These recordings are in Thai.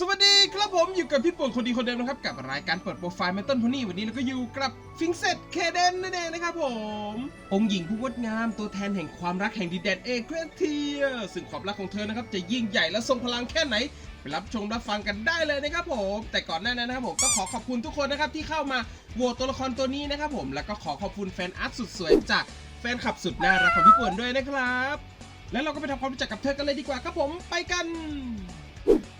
สวัสดีครับผมอยู่กับพี่ป่วนคนดีคนเดิมนะครับ กับรายการเปิดโปรไฟล์เมตัลพนี่วันนี้เราก็อยู่กับฟิงเซตเคเดนนั่นเองนะครับผม องค์หญิงผู้งดงามตัวแทนแห่งความรักแห่งดีแดนเอเกรเทียซึ่งความรักของเธอนะครับจะยิ่งใหญ่และทรงพลังแค่ไหนไปรับชมรับฟังกันได้เลยนะครับผม แต่ก่อนหน้านั้นนะครับผมต้องขอขอบคุณทุกคนนะครับที่เข้ามาโหวตตัวละครตัวนี้นะครับผมแล้วก็ขอขอบคุณแฟนอาร์ตสุดสวยจากแฟนคลับสุดน่ารักของพี่ป่วนด้วยนะครับ แล้วเราก็ไปทำความรู้จักกับเธอกันเลยดีกว่าครับผมไปกัน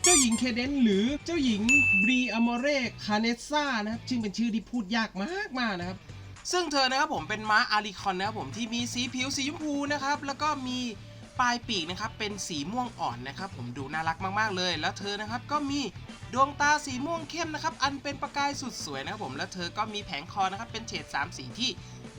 เจ้าหญิงเคเดนหรือเจ้าหญิงบรีอ m มเรคาเนซ่านะครับซึ่งเป็นชื่อที่พูดยากมากมากนะครับ ซึ่งเธอนะครับผมเป็นม้าอาริคอนนะครับผมที่มีสีผิวสีชมพูนะครับ แล้วก็มีปลายปีกนะครับเป็นสีม่วงอ่อนนะครับ ผมดูน่ารักมากๆเลย แล้วเธอนะครับก็มีดวงตาสีม่วงเข้มนะครับ อันเป็นประกายสุดสวยนะครับผม แล้วเธอก็มีแผงคอนะครับเป็นเฉดสามสีที่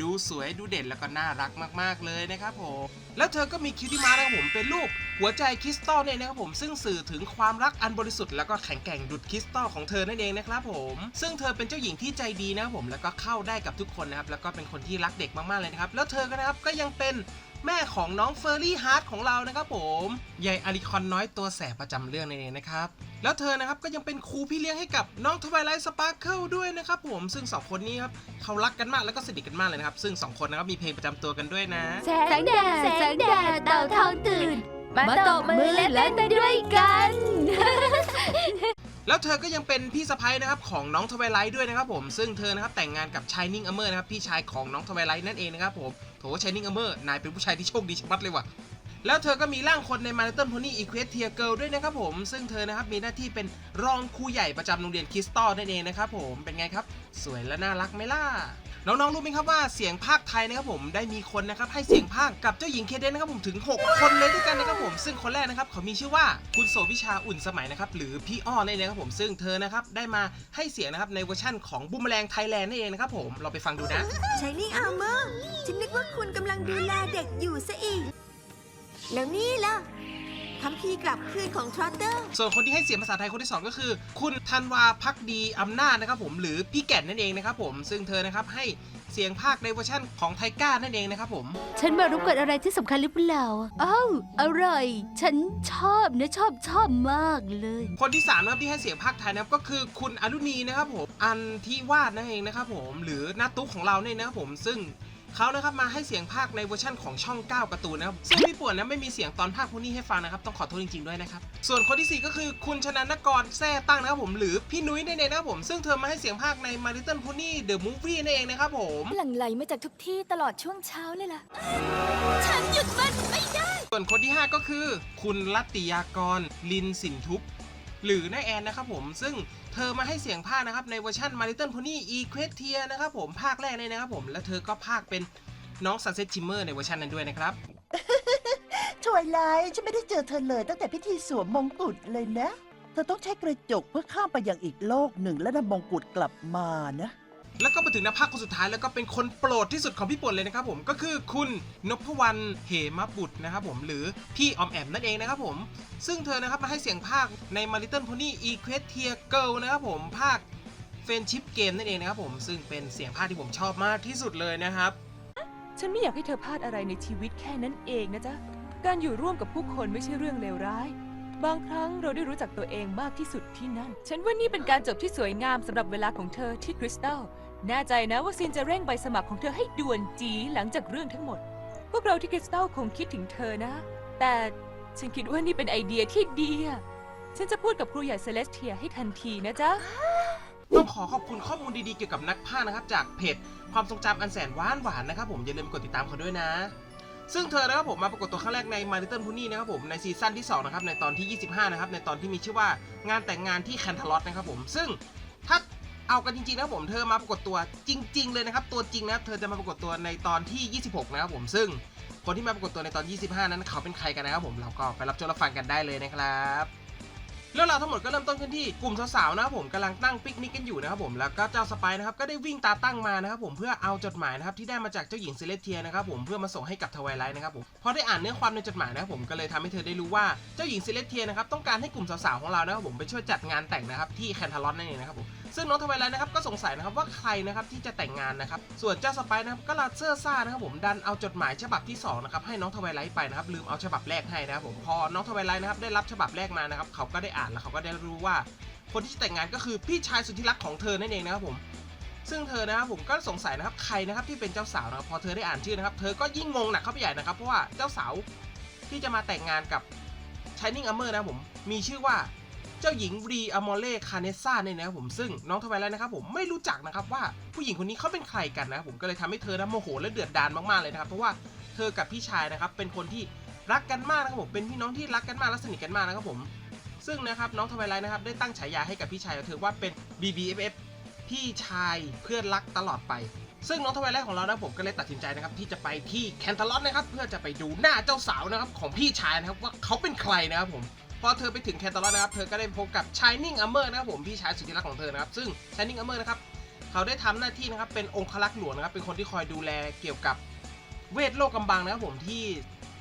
ดูสวยดูเด่นแล้วก็น่ารักมากๆเลยนะครับผมแล้วเธอก็มีคิวที่มานะครับผมเป็นรูปหัวใจคริสตัลเนี่ยนะครับผมซึ่งสื่อถึงความรักอันบริสุทธิ์แล้วก็แข็งแกร่งดุดคริสตัลของเธอนั่นเองนะครับผมซึ่งเธอเป็นเจ้าหญิงที่ใจดีนะครับผมแล้วก็เข้าได้กับทุกคนนะครับแล้วก็เป็นคนที่รักเด็กมากๆเลยนะครับแล้วเธอก็นะครับก็ยังเป็น แม่ของน้องเฟอร์รี่ฮาร์ดของเรานะครับผมยายอาริคอนน้อยตัวแสบประจำเรื่องนั่นเองนะครับ แล้วเธอนะครับก็ยังเป็นครูพี่เลี้ยงให้กับน้องทวายไลท์สปาร์เคิลด้วยนะครับผมซึ่งสองคนนี้ครับเขารักกันมากแล้วก็สนิทกันมากเลยนะครับ ซึ่งสองคนนะครับมีเพลงประจำตัวกันด้วยนะแสงแดดแสงแดดเต่าทองตื่น มาตบมือเล่นไปด้วยกัน แล้วเธอก็ยังเป็นพี่สะพ้ยนะครับของน้องทวายไลท์ด้วยนะครับผมซึ่งเธอนะครับแต่งงานกับชายนิ่งอเมอร์นะครับพี่ชายของน้องทวายไลท์นั่นเองนะครับผมโถชายนิ่งอเมอร์นายเป็นผู้ชายที่โชคดีชะมัดเลยว่ะแล้วเธอก็มีร่างคนในมาริเติลโพนี่อีควสเทียเกิลด้วยนะครับผม ซึ่งเธอนะครับมีหน้าที่เป็นรองครูใหญ่ประจำโรงเรียนคริสตัลนั่นเองนะครับผมเป็นไงครับ สวยและน่ารักไหมล่ะ น้องๆรู้ไหมครับว่าเสียงภาคไทยนะครับผมได้มีคนนะครับให้เสียงภาคกับเจ้าหญิงเคเดนนะครับผมถึง 6 คนเลยด้วยกันนะครับผมซึ่งคนแรกนะครับเขามีชื่อว่าคุณโสวิชาอุ่นสมัยนะครับหรือพี่อ้อนั่นเองนะครับผมซึ่งเธอนะครับได้มาให้เสียงนะครับในเวอร์ชั่นของบูมแมลงไทยแลนด์นั่นเองนะครับผมเราไปฟังดูนะชายนิ่งอาร์เมอร์ฉันนึกว่าคุณกำลังดูแลเด็กอยู่ซะอีก แล้วนี่ล่ะ คำพีร์กลับคืนของทรอตเตอร์ ส่วนคนที่ให้เสียงภาษาไทยคนที่สองก็คือ คุณธันวาพักดีอำนาจนะครับผมหรือพี่แก่นนั่นเองนะครับผมซึ่งเธอนะครับให้เสียงภาคในเวอร์ชั่นของไทก้านั่นเองนะครับผม ฉันมารู้เกิดอะไรที่สำคัญหรือเปล่าอ้าวอร่อย ฉันชอบนะชอบชอบมากเลย คนที่สามนะครับที่ให้เสียงภาคไทยนะครับก็คือคุณอนุนีนะครับผมอันที่วาดนั่นเองนะครับผมหรือหน้าตุ๊กของเราเนี่ยนะครับผมซึ่ง เขานะครับมาให้เสียงภาคในเวอร์ชั่นของช่อง 9การ์ตูนนะครับซึ่งพี่ป่วนนะไม่มีเสียงตอนภาคพวกนี้ให้ฟังนะครับต้องขอโทษจริงๆด้วยนะครับส่วนคนที่สี่ก็คือคุณชนะนกรแซ่ตั้งนะครับผมหรือพี่นุ้ยนั่นเองนะครับผมซึ่งเธอมาให้เสียงภาคใน My Little Pony The Movie นั่นเองนะครับผมหลั่งไหลมาจากทุกที่ตลอดช่วงเช้าเลยล่ะฉันหยุดมันไม่ได้ ส่วนคนที่ 5 ก็คือ คุณรัตติยากรลินสินทุป หรือน้าแอนนะครับผมซึ่งเธอมาให้เสียงภาคนะครับในเวอร์ชัน My Little Pony Equestria นะครับผมภาคแรกเลยนะครับผมและเธอก็ภาคเป็นน้องซันเซ็ตชิมเมอร์ในเวอร์ชันนั้นด้วยนะครับ ถวยไลท์ฉันไม่ได้เจอเธอเลยตั้งแต่พิธีสวมมงกุฎเลยนะ เธอต้องใช้กระจกเพื่อข้ามไปยังอีกโลกหนึ่งและนำมงกุฎกลับมานะ แล้วก็มาถึงนักภาคคนสุดท้ายแล้วก็เป็นคนโปรดที่สุดของพี่ป่นเลยนะครับผมก็คือคุณนพวรรณเหมบุตรนะครับผมหรือพี่ออมแอมนั่นเองนะครับผมซึ่งเธอนะครับมาให้เสียงภาคใน My Little Pony Equestria Girl นะครับผมภาคเฟนชิปเกมนั่นเองนะครับผมซึ่งเป็นเสียงภาคที่ผมชอบมากที่สุดเลยนะครับ ฉันไม่อยากให้เธอพลาดอะไรในชีวิตแค่นั้นเองนะจ๊ะ การอยู่ร่วมกับผู้คนไม่ใช่เรื่องเลวร้าย บางครั้งเราได้รู้จักตัวเองมากที่สุดที่นั่น ฉันว่านี่เป็นการจบที่สวยงามสำหรับเวลาของเธอที่คริสตัล แน่ใจนะว่าซินจะเร่งใบสมัครของเธอให้ด่วนจีหลังจากเรื่องทั้งหมด พวกเราที่คริสตัลคงคิดถึงเธอนะ แต่ฉันคิดว่านี่เป็นไอเดียที่ดีอะฉันจะพูดกับครูใหญ่เซเลสเทียให้ทันทีนะจ๊ะ ต้องขอขอบคุณข้อมูลดีๆเกี่ยวกับนักพากย์นะครับ จากเพจความทรงจำอันแสนหวานหวานนะครับผมอย่าลืมกดติดตามเขาด้วยนะ ซึ่งเธอนะครับผมมาปรากฏตัวครั้งแรกใน My Little Pony นะครับผมในซีซั่นที่2นะครับในตอนที่ 25 นะครับในตอนที่มีชื่อว่างานแต่งงานที่แคนทาลอตนะครับผมซึ่งถ้าเอากันจริงๆนะครับผมเธอมาปรากฏตัวจริง ๆ เลยนะครับตัวจริงนะครับเธอจะมาปรากฏตัวในตอนที่ 26 นะครับผมซึ่งคนที่มาปรากฏตัวในตอน 25 นั้นเขาเป็นใครกันนะครับผมเราก็ไปรับชมรับฟังกันได้เลยนะครับ เรื่องราวทั้งหมดก็เริ่มต้นขึ้นที่กลุ่มสาวๆนะครับผมกำลังตั้งปิกนิกกันอยู่นะครับผมแล้วก็เจ้าสไปร์นะครับก็ได้วิ่งตาตั้งมานะครับผมเพื่อเอาจดหมายนะครับที่ได้มาจากเจ้าหญิงเซเลสเทียนะครับผมเพื่อมาส่งให้กับทวายไลท์นะครับผมพอได้อ่านเนื้อความในจดหมายนะครับผมก็เลยทำให้เธอได้รู้ว่าเจ้าหญิงเซเลสเทียนะครับต้องการให้กลุ่มสาวๆของเรานะครับผมไปช่วยจัดงานแต่งนะครับที่แคนทาลอนนั่นเองนะครับผม ซึ่งน้องทวายไลท์นะครับก็สงสัยนะครับว่าใครนะครับที่จะแต่งงานนะครับส่วนเจ้าสไปร์นะครับก็ลาเซอร์ซ่านะครับผมดันเอาจดหมายฉบับที่สองนะครับให้น้องทวายไลท์ไปนะครับลืมเอาฉบับแรกให้นะครับผมพอน้องทวายไลท์นะครับได้รับฉบับแรกมานะครับเขาก็ได้อ่านแล้วเขาก็ได้รู้ว่า คนที่จะแต่งงานก็คือพี่ชายสุดที่รักของเธอนั่นเองนะครับผมซึ่งเธอนะครับผมก็สงสัยนะครับใครนะครับที่เป็นเจ้าสาวนะครับพอเธอได้อ่านชื่อนะครับเธอก็ยิ่งงงหนักเข้าไปใหญ่นะครับเพราะว่าเจ้าสาวที่จะมาแต่งงานกับ Shining Armor นะครับผมมีชื่อว่า เจ้าหญิงรีอมอเล่คาเนซ่าเนี่ยนะครับผมซึ่งน้องทวายไลท์นะครับผมไม่รู้จักนะครับว่าผู้หญิงคนนี้เขาเป็นใครกันนะผมก็เลยทำให้เธอนะโมโหและเดือดดาลมากๆเลยนะครับเพราะว่าเธอกับพี่ชายนะครับเป็นคนที่รักกันมากนะครับผมเป็นพี่น้องที่รักกันมากและสนิทกันมากนะครับผมซึ่งนะครับน้องทวายไลท์นะครับได้ตั้งฉายาให้กับพี่ชายของเธอว่าเป็น BBFF พี่ชายเพื่อนรักตลอดไปซึ่งน้องทวายไลท์ของเรานะผมก็เลยตัดสินใจนะครับที่จะไปที่แคนตาลอตนะครับเพื่อจะไปดูหน้าเจ้าสาวนะครับของพี่ชายนะครับว่าเขาเป็นใครนะครับผม พอเธอไปถึงแคนตาลอตนะครับเธอก็ได้พบกับ Shining Armor นะครับผมพี่ชายสุดที่รักของเธอนะครับซึ่ง Shining Armor นะครับเขาได้ทำหน้าที่นะครับเป็นองครักษ์หลวงนะครับเป็นคนที่คอยดูแลเกี่ยวกับ เวทโลกกำบังนะครับผมที่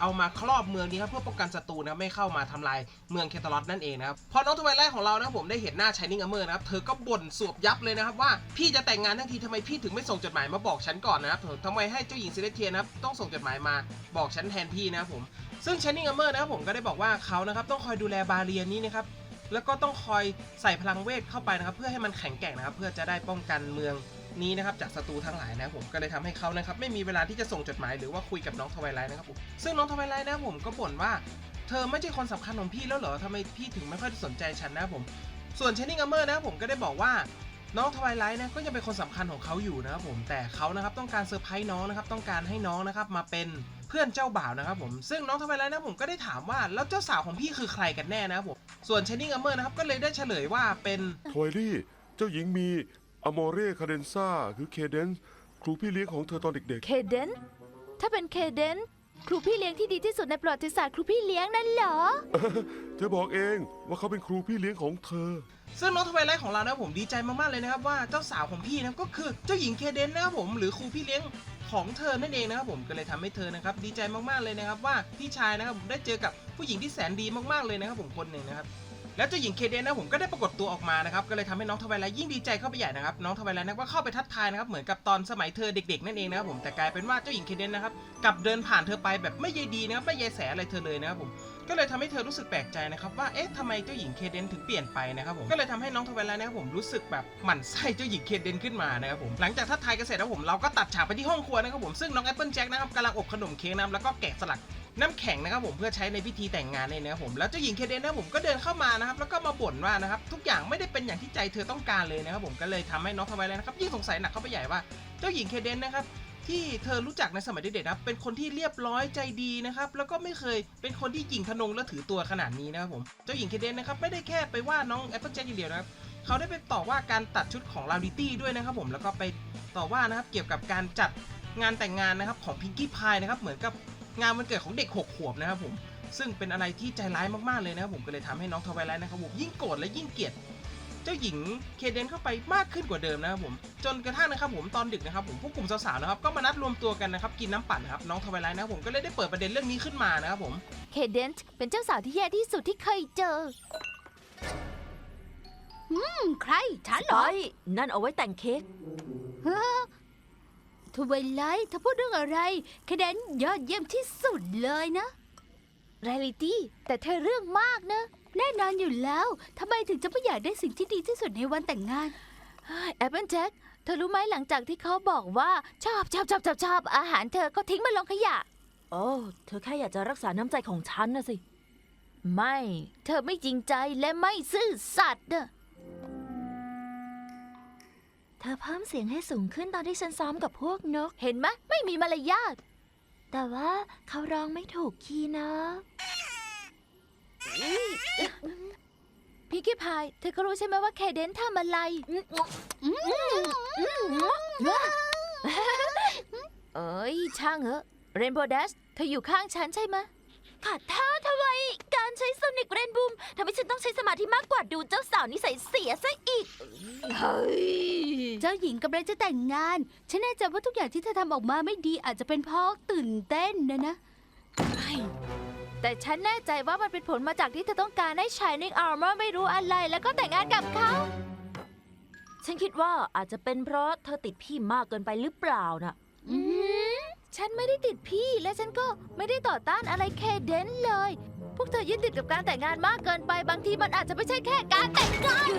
เอามาครอบเมืองนี้ครับเพื่อป้องกันศัตรูนะไม่เข้ามาทำลายเมืองแคตาลอตนั่นเองนะครับพอน้องทวายไลท์ของเรานะผมได้เห็นหน้า Shining Armor นะครับเธอก็บ่นสวบยับเลยนะครับว่าพี่จะแต่งงานทั้งทีทำไมพี่ถึงไม่ส่งจดหมายมาบอกฉันก่อนนะครับทำไมให้เจ้าหญิงเซเลเทียนะครับต้องส่งจดหมายมาบอกฉันแทนพี่นะครับผมซึ่ง Shining Armor นะครับผมก็ได้บอกว่าเขานะครับต้องคอยดูแลบาเรียนนี้นะครับแล้วก็ต้องคอยใส่พลังเวทเข้าไปนะครับเพื่อให้มันแข็งแกร่งนะครับเพื่อจะได้ป้องกันเมือง นี้นะครับจากศัตรูทั้งหลายนะผมก็เลยทำให้เขานะครับไม่มีเวลาที่จะส่งจดหมายหรือว่าคุยกับน้องทวายไลท์นะครับผมซึ่งน้องทวายไลท์นะผมก็บ่นว่าเธอไม่ใช่คนสำคัญของพี่แล้วเหรอทำไมพี่ถึงไม่ค่อยสนใจฉันนะผม ส่วน Shining Armor นะผมก็ได้บอกว่าน้องทวายไลท์นะก็ยังเป็นคนสำคัญของเขาอยู่นะครับผมแต่เขานะครับต้องการเซอร์ไพรส์น้องนะครับต้องการให้น้องนะครับมาเป็นเพื่อนเจ้าบ่าวนะครับผมซึ่งน้องทวายไลท์นะผมก็ได้ถามว่าแล้วเจ้าสาวของพี่คือใครกันแน่นะครับผมส่วน Shining Armor นะครับก็เลยได้เฉลยว่าเป็นทวายลี่เจ้าหญิงมี อมอเร่คาเดนซ่าคือเคเดนซ์ครูพี่เลี้ยงของเธอตอนเด็กเคเดนถ้าเป็นเคเดนครูพี่เลี้ยงที่ดีที่สุดในประวัติศาสตร์ครูพี่เลี้ยงนั่นเหรอ ๆ เธอบอกเองว่าเขาเป็นครูพี่เลี้ยงของเธอ ซึ่งน้องทวายไลท์ของเรานะครับผมดีใจมากๆเลยนะครับว่าเจ้าสาวของพี่นะครับก็คือเจ้าหญิงเคเดนนะครับผมหรือครูพี่เลี้ยงของเธอนั่นเองนะครับผมก็เลยทำให้เธอนะครับดีใจมากๆเลยนะครับว่าพี่ชายนะครับผมได้เจอกับผู้หญิงที่แสนดีมากๆเลยนะครับผมคนหนึ่งนะครับ แล้วเจ้าหญิงเคเดนนะผมก็ได้ปรากฏตัวออกมานะครับก็เลยทำให้น้องทวายไลยิ่งดีใจเข้าไปใหญ่นะครับน้องทวายไลนะก็เข้าไปทักทายนะครับเหมือนกับตอนสมัยเธอเด็กๆนั่นเองนะครับผมแต่กลายเป็นว่าเจ้าหญิงเคเดนนะครับกลับเดินผ่านเธอไปแบบไม่ใยดีนะครับไม่ใยแสอะไรเธอเลยนะครับผมก็เลยทำให้เธอรู้สึกแปลกใจนะครับว่าเอ๊ะทำไมเจ้าหญิงเคเดนถึงเปลี่ยนไปนะครับผมก็เลยทำให้น้องทวายไลนะครับผมรู้สึกแบบหมั่นไส้เจ้าหญิงเคเดนขึ้นมานะครับผมหลังจากทักทายกันเสร็จแล้วผมเราก็ตัดฉากไปที่ห้องครัวนะครับผมซึ่งน้องแอปเปิลแจ็คนะครับกำลังอบขนมเค้กนะครับแล้วก็แกะสลัก น้ำแข็งนะครับผมเพื่อใช้ในพิธีแต่งงานเนี่ยนะครับผมแล้วเจ้าหญิงเคเดนนะผมก็เดินเข้ามานะครับแล้วก็มาบ่นว่านะครับทุกอย่างไม่ได้เป็นอย่างที่ใจเธอต้องการเลยนะครับผมก็เลยทำให้น้องทวายไลท์นะครับยิ่งสงสัยหนักเข้าไปใหญ่ว่าเจ้าหญิงเคเดนนะครับที่เธอรู้จักในสมัยเด็กๆนะเป็นคนที่เรียบร้อยใจดีนะครับ แล้วก็ไม่เคยเป็นคนที่หยิ่งทะนงและถือตัวขนาดนี้นะครับผม เจ้าหญิงเคเดนนะครับไม่ได้แค่ไปว่าน้องแอปเปิลแจ็คอย่างเดียวนะครับ เขาได้ไปต่อว่าการตัดชุดของลาดิตี้ด้วยนะครับผม แล้วก็ไปต่อว่านะครับเกี่ยวกับการจัดงานแต่งงานนะครับของพิงกี้พายนะครับ เหมือนกับ งานวันเกิดของเด็กหกขวบนะครับผม ซึ่งเป็นอะไรที่ใจร้ายมากๆเลยนะครับผมก็เลยทำให้น้องทวายไลท์นะครับผมยิ่งโกรธและยิ่งเกลียดเจ้าหญิงเคเดนเข้าไปมากขึ้นกว่าเดิมนะครับผม จนกระทั่งนะครับผมตอนดึกนะครับผมพวกกลุ่มสาวๆนะครับก็มานัดรวมตัวกันนะครับกินน้ำปั่นนะครับน้องทวายไลท์นะครับผมก็เลยได้เปิดประเด็นเรื่องนี้ขึ้นมานะครับผมเคเดนเป็นเจ้าสาวที่แย่ที่สุดที่เคยเจออืมใครฉันเหรอนั่นเอาไว้แต่งเค้กฮะ ทวายไลท์เธอพูดเรื่องอะไรเคเดนยอดเยี่ยมที่สุดเลยนะ เรลิตี้ แต่เธอเรื่องมากนะ แน่นอนอยู่แล้วทำไมถึงจะไม่อยากได้สิ่งที่ดีที่สุดในวันแต่งงาน แอปเปิลแจ็คเธอรู้ไหมหลังจากที่เขาบอกว่าชอบชอบชอบชอบชอบอาหารเธอก็ทิ้งมันลงขยะ โอ้เธอแค่อยากจะรักษาน้ำใจของฉันนะสิ ไม่ เธอไม่จริงใจและไม่ซื่อสัตย์น่ะ เธอเพิ่มเสียงให้สูงขึ้นตอนที่ฉันซ้อมกับพวกนก เห็นไหมไม่มีมารยาทแต่ว่าเขาร้องไม่ถูกคีย์นะพี่กี้พาย เธอก็รู้ใช่ไหมว่าเคเดนทำอะไรเอ้ยช่างเหอะเรนโบว์ดัสเธออยู่ข้างฉันใช่ไหมขาดท่าทำไม การใช้โซนิกเรนบูมทำให้ฉันต้องใช้สมาธิมากกว่าดูเจ้าสาวนิสัยเสียซะอีกเจ้าหญิงกำลังจะแต่งงาน ฉันแน่ใจว่าทุกอย่างที่เธอทำออกมาไม่ดีอาจจะเป็นเพราะตื่นเต้นนะนะ แต่ฉันแน่ใจว่ามันเป็นผลมาจากที่เธอต้องการให้ Shining Armor ไม่รู้อะไรแล้วก็แต่งงานกับเขา ฉันคิดว่าอาจจะเป็นเพราะเธอติดพี่มากเกินไปหรือเปล่าน่ะอืมฉันไม่ได้ติดพี่และฉันก็ไม่ได้ต่อต้านอะไรเคเดนเลย พวกเธอยึดติดกับการแต่งงานมากเกินไปบางทีมันอาจจะไม่ใช่แค่การแต่งงาน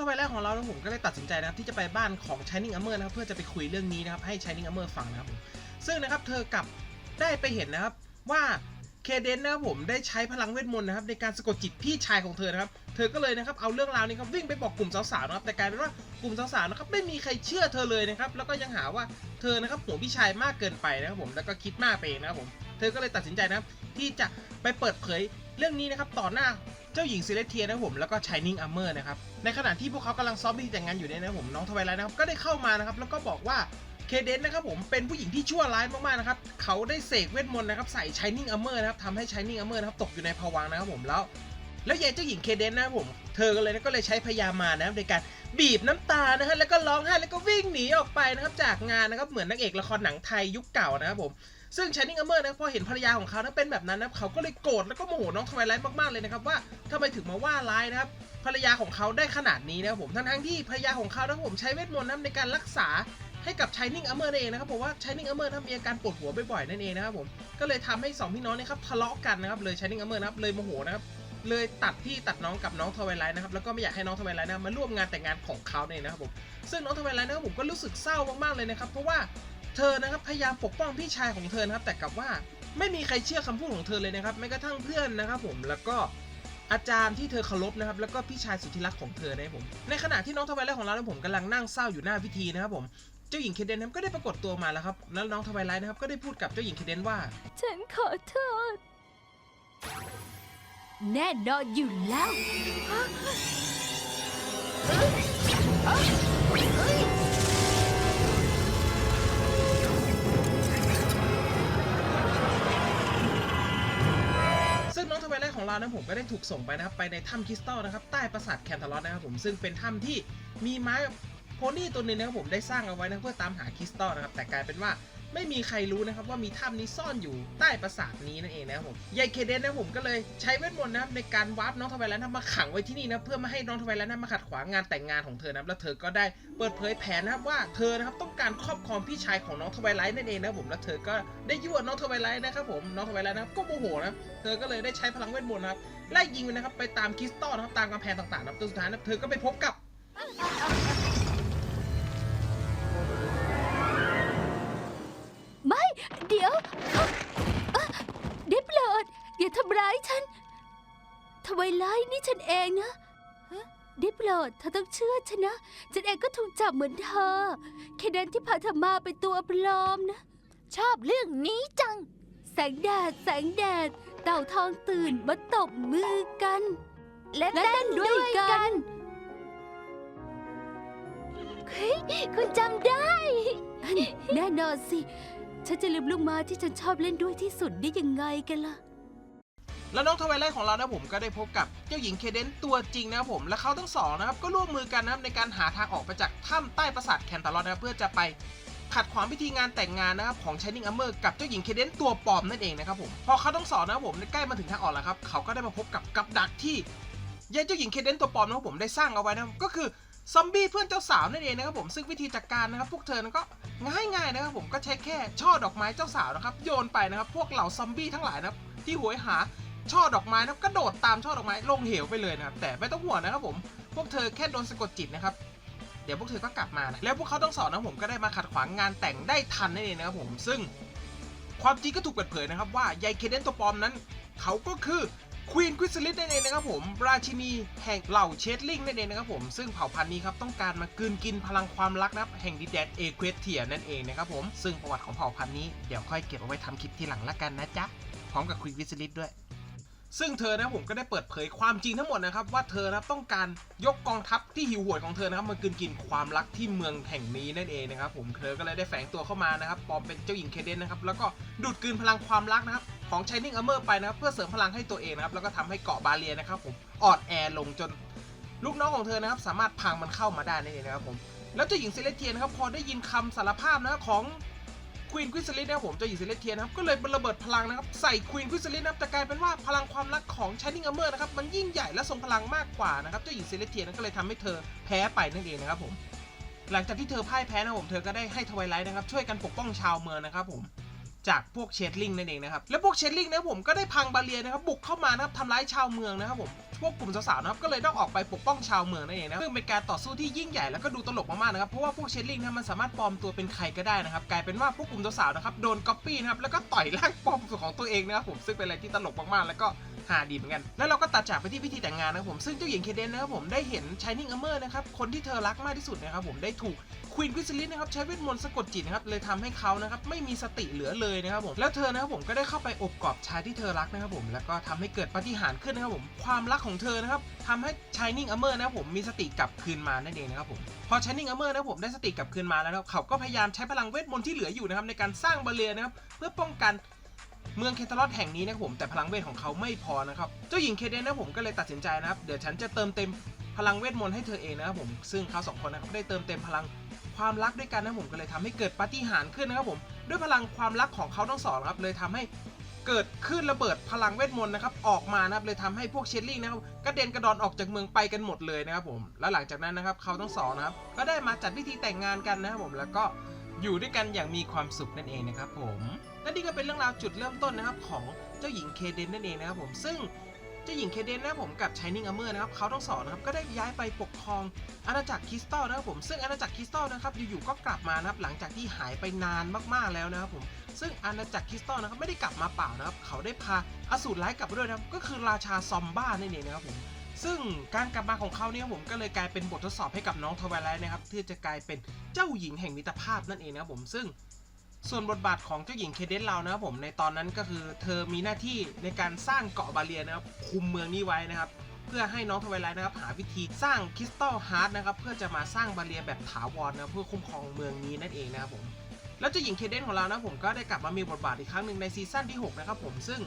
ทำไมแรกของเรานะผมก็เลยตัดสินใจนะครับที่จะไปบ้านของ Shining Armor นะครับเพื่อจะไปคุยเรื่องนี้นะครับให้ Shining Armor ฟังนะครับผมซึ่งนะครับเธอกลับได้ไปเห็นนะครับว่าเคเดนนะครับผมได้ใช้พลังเวทมนต์นะครับในการสะกดจิตพี่ชายของเธอนะครับเธอก็เลยนะครับเอาเรื่องราวนี้ครับวิ่งไปบอกกลุ่มสาวๆนะครับแต่กลายเป็นว่ากลุ่มสาวๆนะครับไม่มีใครเชื่อเธอเลยนะครับแล้วก็ยังหาว่าเธอนะครับห่วงพี่ชายมากเกินไปนะครับผมแล้วก็คิดมากไปเองนะครับผมเธอก็เลยตัดสินใจนะครับที่จะไปเปิดเผยเรื่องนี้นะครับต่อหน้าเจ้าหญิงเซเลเทียนะครับผมแล้วก็ชายนิ่งอัมเมอร์นะครับในขณะที่พวกเขากำลังซ้อมพิธีแต่งงานอยู่เนี่ยนะครับผมน้องทวายไลท์นะครับก็ได้เข้ามานะครับแล้วก็บอกว่าเคเดนนะครับผมเป็นผู้หญิงที่ชั่วร้ายมากๆนะครับเขาได้เสกเวทมนต์นะครับใส่ชายนิ่งอัมเมอร์นะครับทำให้ชายนิ่งอัมเมอร์นะครับตกอยู่ในภวังค์นะครับผมแล้วแล้วยายเจ้าหญิงเคเดนนะครับผมเธอก็เลยนะก็เลยใช้พยามานะครับในการบีบน้ำตานะฮะแล้วก็ร้องไห้แล้วก็วิ่งหนีออกไปนะครับจากงานนะครับเหมือนนางเอกละครหนังไทยยุคเก่านะครับผม ซึ่งชายนิ่งอเมอร์นะพอเห็นภรรยาของเขานะเป็นแบบนั้นนะเขาก็เลยโกรธแล้วก็โมโหน้องทวายไลท์มากๆเลยนะครับว่าทำไมถึงมาว่าร้ายนะครับภรรยาของเขาได้ขนาดนี้นะครับผมทั้งทั้งๆที่ภรรยาของเขานะผมใช้เวทมนต์นะในการรักษาให้กับชายนิ่งอเมอร์นั่นเองนะครับผมว่าชายนิ่งอเมอร์ทำมีอาการปวดหัวบ่อยๆนั่นเองนะครับผมก็เลยทำให้สองพี่น้องนี่ครับทะเลาะกันนะครับเลยชายนิ่งอเมอร์นะครับเลยโมโหนะครับเลยตัดพี่ตัดน้องกับน้องทวายไลท์นะครับแล้วก็ไม่อยากให้น้องทวายไลท์นะมาร่วมงานแต่งงานของเขาเนี่ยนะครับผมซึ่งน้องทวายไลท์นะครับผมก็รู้สึกเศร้ามากๆเลยนะครับเพราะว่า เธอนะครับพยายามปกป้องพี่ชายของเธอนะครับแต่กลับว่าไม่มีใครเชื่อคำพูดของเธอเลยนะครับแม้กระทั่งเพื่อนนะครับ ผมแล้วก็อาจารย์ที่เธอเคารพนะครับแล้วก็พี่ชายสุดที่รักของเธอนะครับผมในขณะที่น้องทวายไลท์ของเราและผมกำลังนั่งเศร้าอยู่หน้าพิธีนะครับผมเจ้าหญิงเคเดนนะก็ได้ปรากฏตัวมาแล้วครับแล้วน้องทวายไลท์นะครับก็ได้พูดกับเจ้าหญิงเคเดนว่า ฉันขอโทษแน่นอนอยู่แล้ว เรานะผมก็ได้ถูกส่งไปนะครับ ไปในถ้ำคริสตัลนะครับ ใต้ปราสาทแคนทาลอสนะครับผม ซึ่งเป็นถ้ำที่มีไม้โพนี่ตัวหนึงนะครับผมได้สร้างเอาไว้นะเพื่อตามหาคริสตัลนะครับ แต่กลายเป็นว่า ไม่มีใครรู้นะครับว่ามีถ้ำนี้ซ่อนอยู่ใต้ปราสาทนี้นั่นเองนะครับผมยายเคเดนนะผมก็เลยใช้เวทมนต์นะครับในการวาร์ปน้องทวายไลนะครับมาขังไว้ที่นี่นะเพื่อไม่ให้น้องทวายไลท์นมาขัดขวางงานแต่งงานของเธอนะครับแล้วเธอก็ได้เปิดเผยแผนนะครับว่าเธอนะครับต้องการครอบครองพี่ชายของน้องทวายไลท์นั่นเองนะผมแล้วเธอก็ได้ยั่วน้องทวายไลท์นะครับผมน้องทวายไลท์นะครับก็โมโหนะเธอก็เลยได้ใช้พลังเวทมนต์นะครับไล่ยิงนะครับไปตามคริสตัลนะครับตามกำแพงต่างๆนะครับจนสุดท้ายนะเธอก็ไปพบกับ อย่าทำร้ายฉันทวายไลท์นี่ฉันเองนะฮะได้โปรดเธอต้องเชื่อฉันนะ ฉันเองก็ถูกจับเหมือนเธอ แค่นั้นที่พาเธอมาเป็นตัวปลอมนะ ชอบเรื่องนี้จัง แสงแดด แสงแดด เต่าทองตื่นมาตบมือกัน และเต้นด้วยกันเฮ้ยคุณจำได้ แน่นอนสิ ฉันจะลืมลูกม้าที่ฉันชอบเล่นด้วยที่สุดได้ยังไงกันล่ะ แล้วน้องทวายไลท์ของเรานะผมก็ได้พบกับเจ้าหญิงเคเดนตัวจริงนะครับผมและเขาทั้งสองนะครับก็ร่วมมือกันนะครับในการหาทางออกไปจากถ้ำใต้ปราสาทแคนตาลอสนะครับเพื่อจะไปขัดขวางพิธีงานแต่งงานนะครับของชายนิงอัมเมอร์กับเจ้าหญิงเคเดนตัวปลอมนั่นเองนะครับผมพอเขาทั้งสองนะครับผมใกล้มาถึงทางออกแล้วครับเขาก็ได้มาพบกับกับดักที่ยายเจ้าหญิงเคเดนตัวปลอมนะครับผมได้สร้างเอาไว้นะครับก็คือซอมบี้เพื่อนเจ้าสาวนั่นเองนะครับผมซึ่งวิธีจัดการนะครับพวกเธอนั้นก็ง่ายๆนะครับผมก็ใช้แค่ช่อดอกไม้เจ้าสาวนะครับโยนไปนะครับพวกเหล่าซอมบี้ทั้งหลายนะครับที่โหยหา ช่อดอกไม้นะครับกระโดดตามช่อดอกไม้ลงเหวไปเลยนะครับแต่ไม่ต้องห่วงนะครับผม พวกเธอแค่โดนสะกดจิตนะครับเดี๋ยวพวกเธอก็กลับมานะแล้วพวกเขาทั้งสองนะผมก็ได้มาขัดขวางงานแต่งได้ทันนั่นเองนะครับผมซึ่งความจริงก็ถูกเปิดเผยนะครับว่ายายเคเดนตัวปลอมนั้น เขาก็คือควีนควิสลิสนั่นเองนะครับผมราชินีแห่งเหล่าเชดลิงนั่นเองนะครับผมซึ่งเผ่าพันธุ์นี้ครับต้องการมากืนกินพลังความรักนะแห่งดินแดนเอเควเทียนั่นเองนะครับผมซึ่งประวัติของเผ่าพันธุ์นี้เดี๋ยวค่อยเก็บเอาไว้ทำคลิปทีหลังละกันนะจ๊ะพร้อมกับควีนควิสลิสด้วย ซึ่งเธอนะผมก็ได้เปิดเผยความจริงทั้งหมดนะครับว่าเธอนะต้องการยกกองทัพที่หิวโหยของเธอนะครับมากินกินความรักที่เมืองแห่งนี้นั่นเองนะครับผมเธอก็เลยได้แฝงตัวเข้ามานะครับปลอมเป็นเจ้าหญิงเคเดนนะครับแล้วก็ดูดกลืนพลังความรักนะครับของชายนิ่งอเมอร์ไปนะครับเพื่อเสริมพลังให้ตัวเองนะครับแล้วก็ทำให้เกาะบาเลียนะครับผมอ่อนแอลงจนลูกน้องของเธอนะครับสามารถพังมันเข้ามาได้นั่นเองนะครับผมแล้วเจ้าหญิงเซเลเทียนะครับพอได้ยินคำสารภาพนะของ ควีนควิสลิสนะครับผมเจ้าหญิงเซเลสเทียนะครับก็เลยระเบิดพลังนะครับใส่ควีนควิสลิสนะครับแต่กลายเป็นว่าพลังความรักของชายนิงอเมอร์นะครับมันยิ่งใหญ่และทรงพลังมากกว่านะครับเจ้าหญิงเซเลสเทียนั้นก็เลยทำให้เธอแพ้ไปนั่นเองนะครับผมหลังจากที่เธอพ่ายแพ้นะครับผมเธอก็ได้ให้ทวายไลท์นะครับช่วยกันปกป้องชาวเมืองนะครับผมจากพวกเชดลิงนั่นเองนะครับและพวกเชดลิงนะครับผมก็ได้พังบาเรียนะครับบุกเข้ามานะครับทำร้ายชาวเมืองนะครับผมพวกกลุ่มสาวๆนะครับก็เลยต้องออกไปปกป้องชาวเมืองนั่นเองนะซึ่งเป็นการต่อสู้ที่ยิ่งใหญ่แล้วก็ดูตลกมากๆนะครับเพราะว่าพวกเชดลิงนะมันสามารถปลอมตัวเป็นใครก็ได้นะครับกลายเป็นว่าพวกกลุ่มสาวๆนะครับโดนก๊อปปี้นะครับแล้วก็ต่อยร่างปลอมของตัวเองนะครับผมซึ่งเป็นอะไรที่ตลกมากๆแล้วก็หาดีเหมือนกัน แล้วเราก็ตัดจากไปที่พิธีแต่งงานนะครับผมซึ่งเจ้าหญิงเคเดนนะครับผมได้เห็นชายนิ่งอเมอร์นะครับคนที่เธอรักมากที่สุดนะครับผมได้ถูกควีนควิสลิสนะครับใช้เวทมนต์สะกดจิตนะครับเลยทำให้เขานะครับไม่มีสติเหลือเลยนะครับผมแล้วเธอนะครับผมก็ได้เข้าไปอบกอดชายที่เธอรักนะครับผมแล้วก็ทำให้เกิดปาฏิหาริย์ขึ้นนะครับผมความรักของเธอนะครับทำให้ชายนิ่งอเมอร์นะผมมีสติกลับคืนมานั่นเองนะครับผมพอชายนิ่งอเมอร์นะผมได้สติกลับคืนมาแล้วนะครับเขาก็พยายามใช้พลังเวทมนต์ที่เหลืออยู่นะครับในการสร้างบาเรีย์นะครับเพื่อป้องกันเมืองเคทารอดแห่งนี้นะครับผมแต่พลังเวทของเขาไม่พอนะครับเจ้าหญิงเคเดนนะผมก็เลยตัดสินใจนะครับเดี๋ยวฉันจะเติมเต็มพลังเวทมนต์ให้เธอเองนะครับผมซึ่งเขาสองคนนะครับได้เติมเต็มพลังความรักด้วยกันนะผมก็เลยทำให้เกิดปาฏิหาริย์ขึ้นนะครับผมด้วยพลังความรักของเขาทั้งสองครับเลยทำให้ เกิดคลื่นระเบิดพลังเวทมนต์นะครับออกมานะครับเลยทำให้พวกเชลลิงนะครับกระเด็นกระดอนออกจากเมืองไปกันหมดเลยนะครับผมแล้วหลังจากนั้นนะครับเขาทั้งสองนะครับก็ได้มาจัดพิธีแต่งงานกันนะครับผมแล้วก็อยู่ด้วยกันอย่างมีความสุขนั่นเองนะครับผมและนี่ก็เป็นเรื่องราวจุดเริ่มต้นนะครับของเจ้าหญิงเคเดนนั่นเองนะครับผมซึ่ง เจ้าหญิงเคเดนนะครับผมกับชายนิ่งอเมอร์นะครับเขาทั้งสองนะครับก็ได้ย้ายไปปกครองอาณาจักรคริสตัลนะครับผมซึ่งอาณาจักรคริสตัลนะครับอยู่ๆก็กลับมานะครับหลังจากที่หายไปนานมากๆแล้วนะครับผมซึ่งอาณาจักรคริสตัลนะครับไม่ได้กลับมาเปล่านะครับเขาได้พาอสูรร้ายกลับมาด้วยนะครับก็คือราชาซอมบ้านั่นเองนะครับผมซึ่งการกลับมาของเขาเนี่ยผมก็เลยกลายเป็นบททดสอบให้กับน้องทวายไลท์นะครับที่จะกลายเป็นเจ้าหญิงแห่งมิตรภาพนั่นเองนะครับผมซึ่ง ส่วนบทบาทของเจ้าหญิงเคเดนเรานะครับผมในตอนนั้นก็คือเธอมีหน้าที่ในการสร้างเกาะบาเลียนะครับคุมเมืองนี้ไว้นะครับ เพื่อให้น้องทวายไลท์นะครับหาวิธีสร้างคริสตัลฮาร์ดนะครับเพื่อจะมาสร้างบาเลียแบบถาวรนะเพื่อคุ้มครองเมืองนี้นั่นเองนะครับผมแล้วเจ้าหญิงเคเดนของเรานะผมก็ได้กลับมามีบทบาทอีกครั้งหนึ่งในซีซั่นที่ 6 นะครับผมซึ่ง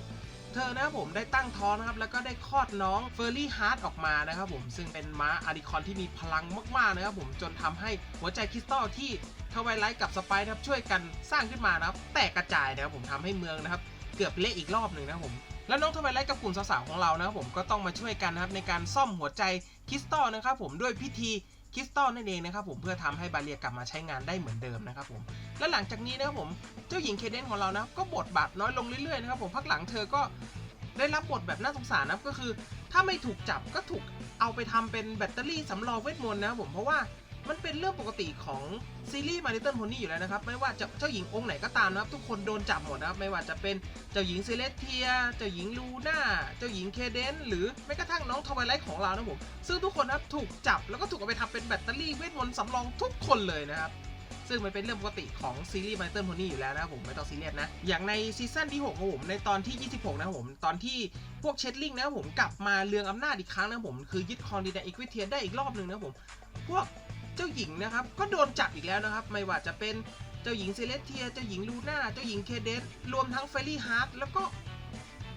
เธอนะครับผมได้ตั้งท้องนะครับแล้วก็ได้คลอดน้องเฟอร์รี่ฮาร์ดออกมานะครับผมซึ่งเป็นม้าอาริคอนที่มีพลังมากๆนะครับผมจนทำให้หัวใจคริสตัลที่ ทวายไลท์กับสไปร์นะครับช่วยกันสร้างขึ้นมานะครับแตกกระจายนะครับผมทำให้เมืองนะครับเกือบเละอีกรอบหนึ่งนะครับผมแล้วน้องทวายไลท์กับกลุ่มสาวๆของเรานะครับผมก็ต้องมาช่วยกันนะครับในการซ่อมหัวใจคริสตัลนะครับผมด้วยพิธีคริสตัลนั่นเองนะครับผมเพื่อทำให้บาเรียกลับมาใช้งานได้เหมือนเดิมนะครับผมและหลังจากนี้นะครับผมเจ้าหญิงเคเดนของเรานะก็บทบาทน้อยลงเรื่อยๆนะครับผมพักหลังเธอก็ได้รับบทแบบน่าสงสารนะก็คือ ถ้าไม่ถูกจับก็ถูกเอาไปทำเป็นแบตเตอรี่สำรองเวทมนต์นะครับผมเพราะว่า มันเป็นเรื่องปกติของซีรีส์มาริเติลโพนี่อยู่แล้วนะครับ ไม่ว่าจะเจ้าหญิงองค์ไหนก็ตามนะครับ ทุกคนโดนจับหมดนะครับ ไม่ว่าจะเป็นเจ้าหญิงเซเลสเทีย เจ้าหญิงลูน่า เจ้าหญิงเคเดน หรือแม้กระทั่งน้องทวายไลท์ของเรานะผม ซึ่งทุกคนนะครับถูกจับแล้วก็ถูกเอาไปทำเป็นแบตเตอรี่เวทมนต์สำรองทุกคนเลยนะครับซึ่งมันเป็นเรื่องปกติของซีรีส์ My เติ p โ n นี่อยู่แล้วนะผมไม่ต้องซีเรียสนะ อย่างในซีซั่นที่6ของผมในตอนที่ 26 นะผม ตอนที่พวกเชดลิงนะผมกลับมาเรืองอำนาจอีกครั้งนะผม คือยึดคองดีแดนอีควิเทียได้อีกรอบหนึ่งนะผม พวก เจ้าหญิงนะครับ ก็โดนจับอีกแล้วนะครับ ไม่ว่าจะเป็นเจ้าหญิงเซเลสเทีย เจ้าหญิงลูน่า เจ้าหญิงเคเดสรวมทั้งเฟรี่ฮาร์ดแล้วก็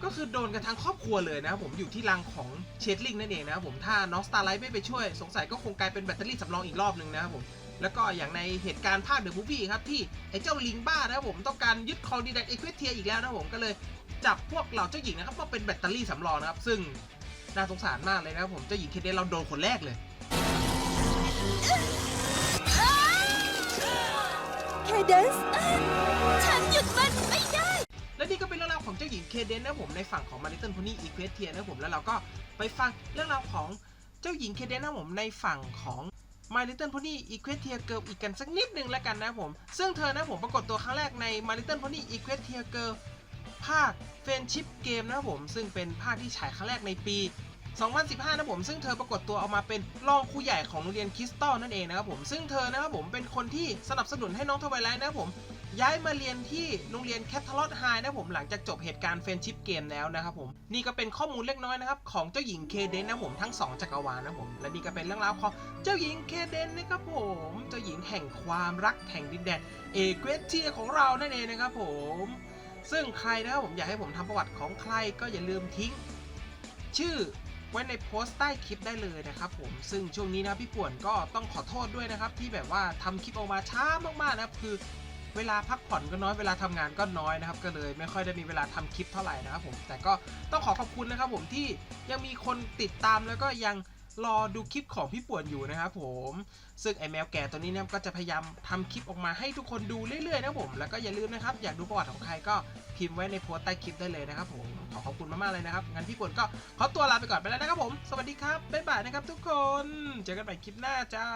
ก็คือโดนกันทั้งครอบครัวเลยนะครับผมอยู่ที่รังของเชดลิงนั่นเองนะครับผมถ้าน้องสตาร์ไลท์ไม่ไปช่วย สงสัยก็คงกลายเป็นแบตเตอรี่สำรองอีกรอบหนึ่งนะครับผมแล้วก็อย่างในเหตุการณ์ภาคเดอะมูฟวี่ครับที่ไอ้เจ้าลิงบ้านะครับผมต้องการยึดคองดีแดนเอควิเทียอีกแล้วนะครับผมก็เลยจับพวกเหล่าเจ้าหญิงนะครับมาเป็นแบตเตอรี่สำรองนะครับซึ่งน่าสงสารมากเลยนะครับผมเจ้าหญิงเคเดนเราโดนคนแรกเลย เคเดนส์ฉันหยุดมันไม่ได้ และนี่ก็เป็นเรื่องราวของเจ้าหญิงเคเดนนะผมในฝั่งของมาริเติลพนี่อีเควสเทียนะผมแล้วเราก็ไปฟังเรื่องราวของเจ้าหญิงเคเดนนะผมในฝั่งของ My Little Pony Equestria Girl อีกกันสักนิดหนึ่งแล้วกันนะผม ซึ่งเธอนะผมปรากฏตัวครั้งแรกใน My Little Pony Equestria Girl ภาค Friendship Game นะผม ซึ่งเป็นภาคที่ฉายครั้งแรกในปี 2015 นะผมซึ่งเธอปรากฏตัวออกมาเป็นรองครูใหญ่ของโรงเรียนคริสตัลนั่นเองนะครับผมซึ่งเธอนะครับผมเป็นคนที่สนับสนุนให้น้องทวายไลท์นะครับผมย้ายมาเรียนที่โรงเรียนแคทเทอร์ไฮนะผมหลังจากจบเหตุการณ์เฟรนชิพเกมแล้วนะครับผมนี่ก็เป็นข้อมูลเล็กน้อยนะครับของเจ้าหญิงเคเดนนะผมทั้ง 2 จักรวาลนะผมและนี่ก็เป็นเรื่องราวของเจ้าหญิงเคเดนนะครับผมเจ้าหญิงแห่งความรักแห่งดินแดนเอเกรเทียของเรานั่นเองนะครับผมซึ่งใครนะครับผมอยากให้ผมทำประวัติของใครก็อย่าลืมทิ้ง ชื่อ ไว้ในโพสต์ใต้คลิปได้เลยนะครับผมซึ่งช่วงนี้นะพี่ป่วนก็ต้องขอโทษด้วยนะครับที่แบบว่าทำคลิปออกมาช้ามากๆนะครับคือเวลาพักผ่อนก็น้อยเวลาทำงานก็น้อยนะครับก็เลยไม่ค่อยได้มีเวลาทำคลิปเท่าไหร่นะครับผมแต่ก็ต้องขอขอบคุณนะครับผมที่ยังมีคนติดตามแล้วก็ยัง รอดูคลิปของพี่ป่วนอยู่นะครับผม ซึ่งไอแมวแก่ตัวนี้เนี่ยก็จะพยายามทำคลิปออกมาให้ทุกคนดูเรื่อยๆนะผม แล้วก็อย่าลืมนะครับ อยากดูประวัติของใครก็พิมพ์ไว้ในโพสต์ใต้คลิปได้เลยนะครับผม ขอขอบคุณมากๆเลยนะครับ งั้นพี่ป่วนก็ขอตัวลาไปก่อนไปแล้วนะครับผม สวัสดีครับ บ๊ายบายนะครับทุกคน เจอกันใหม่คลิปหน้าจ้า